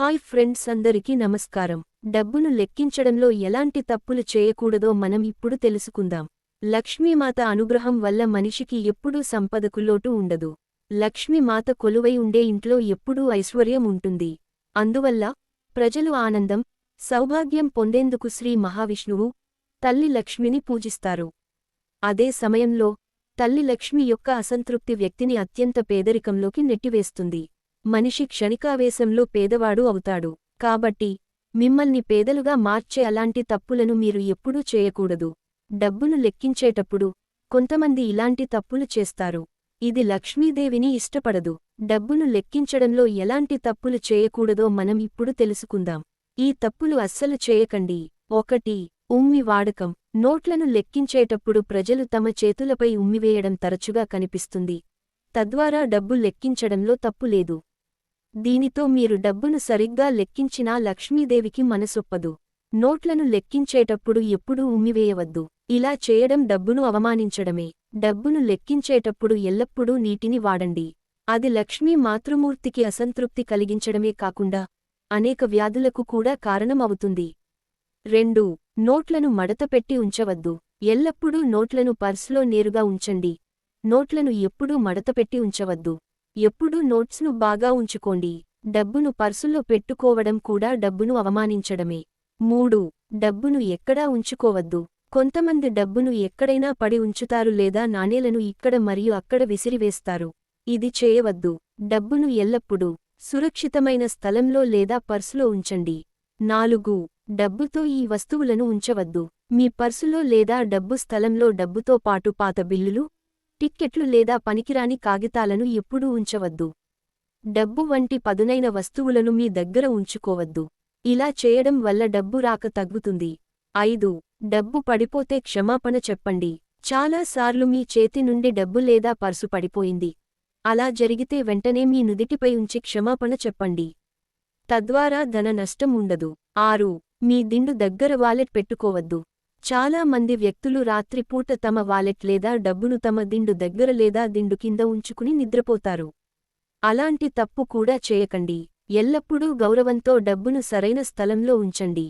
Hi friends అందరికీ నమస్కారం. డబ్బును లెక్కించడంలో ఎలాంటి తప్పులు చేయకూడదో మనం ఇప్పుడు తెలుసుకుందాం. లక్ష్మీమాత అనుగ్రహం వల్ల మనిషికి ఎప్పుడూ సంపదకు లోటు ఉండదు. లక్ష్మీమాత కొలువై ఉండే ఇంట్లో ఎప్పుడూ ఐశ్వర్యం ఉంటుంది. అందువల్ల ప్రజలు ఆనందం సౌభాగ్యం పొందేందుకు శ్రీ మహావిష్ణువు తల్లి లక్ష్మిని పూజిస్తారు. అదే సమయంలో తల్లి లక్ష్మి యొక్క అసంతృప్తి వ్యక్తిని అత్యంత పేదరికంలోకి నెట్టివేస్తుంది. మనిషి క్షణికావేశంలో పేదవాడు అవుతాడు. కాబట్టి మిమ్మల్ని పేదలుగా మార్చే అలాంటి తప్పులను మీరు ఎప్పుడూ చేయకూడదు. డబ్బును లెక్కించేటప్పుడు కొంతమంది ఇలాంటి తప్పులు చేస్తారు. ఇది లక్ష్మీదేవిని ఇష్టపడదు. డబ్బును లెక్కించడంలో ఎలాంటి తప్పులు చేయకూడదో మనం ఇప్పుడు తెలుసుకుందాం. ఈ తప్పులు అస్సలు చేయకండి. ఒకటి ఉమ్మి వాడకం. నోట్లను లెక్కించేటప్పుడు ప్రజలు తమ చేతులపై ఉమ్మివేయడం తరచుగా కనిపిస్తుంది. తద్వారా డబ్బు లెక్కించడంలో తప్పులేదు దీనితో మీరు డబ్బును సరిగ్గా లెక్కించినా లక్ష్మీదేవికి మనసొప్పదు. నోట్లను లెక్కించేటప్పుడు ఎప్పుడూ ఉమ్మివేయవద్దు. ఇలా చేయడం డబ్బును అవమానించడమే. డబ్బును లెక్కించేటప్పుడు ఎల్లప్పుడూ నీటిని వాడండి. అది లక్ష్మీ మాతృమూర్తికి అసంతృప్తి కలిగించడమే కాకుండా అనేక వ్యాధులకు కూడా కారణమవుతుంది. రెండు నోట్లను మడతపెట్టి ఉంచవద్దు. ఎల్లప్పుడూ నోట్లను పర్సులో నేరుగా ఉంచండి. నోట్లను ఎప్పుడూ మడతపెట్టి ఉంచవద్దు. ఎప్పుడూ నోట్స్ను బాగా ఉంచుకోండి. డబ్బును పర్సులో పెట్టుకోవడం కూడా డబ్బును అవమానించడమే. మూడు డబ్బును ఎక్కడా ఉంచుకోవద్దు. కొంతమంది డబ్బును ఎక్కడైనా పడి ఉంచుతారు లేదా నాణేలను ఇక్కడ మరియు అక్కడ విసిరివేస్తారు. ఇది చేయవద్దు. డబ్బును ఎల్లప్పుడూ సురక్షితమైన స్థలంలో లేదా పర్సులో ఉంచండి. నాలుగు డబ్బుతో ఈ వస్తువులను ఉంచవద్దు. మీ పర్సులో లేదా డబ్బు స్థలంలో డబ్బుతో పాటు పాత బిల్లులు టిక్కెట్లు లేదా పనికిరాని కాగితాలను ఎప్పుడూ ఉంచవద్దు. డబ్బు వంటి పదునైన వస్తువులను మీ దగ్గర ఉంచుకోవద్దు. ఇలా చేయడం వల్ల డబ్బు రాక తగ్గుతుంది. ఐదు డబ్బు పడిపోతే క్షమాపణ చెప్పండి. చాలాసార్లు మీ చేతి నుండి డబ్బు లేదా పర్సు పడిపోయింది. అలా జరిగితే వెంటనే మీ నుదిటిపై ఉంచి క్షమాపణ చెప్పండి. తద్వారా ధన నష్టం ఉండదు. ఆరు మీ దిండు దగ్గర వాలెట్ పెట్టుకోవద్దు. చాలా మంది వ్యక్తులు రాత్రిపూట తమ వాలెట్ లేదా డబ్బును తమ దిండు దగ్గర లేదా దిండు కింద ఉంచుకుని నిద్రపోతారు. అలాంటి తప్పు కూడా చేయకండి. ఎల్లప్పుడూ గౌరవంతో డబ్బును సరైన స్థలంలో ఉంచండి.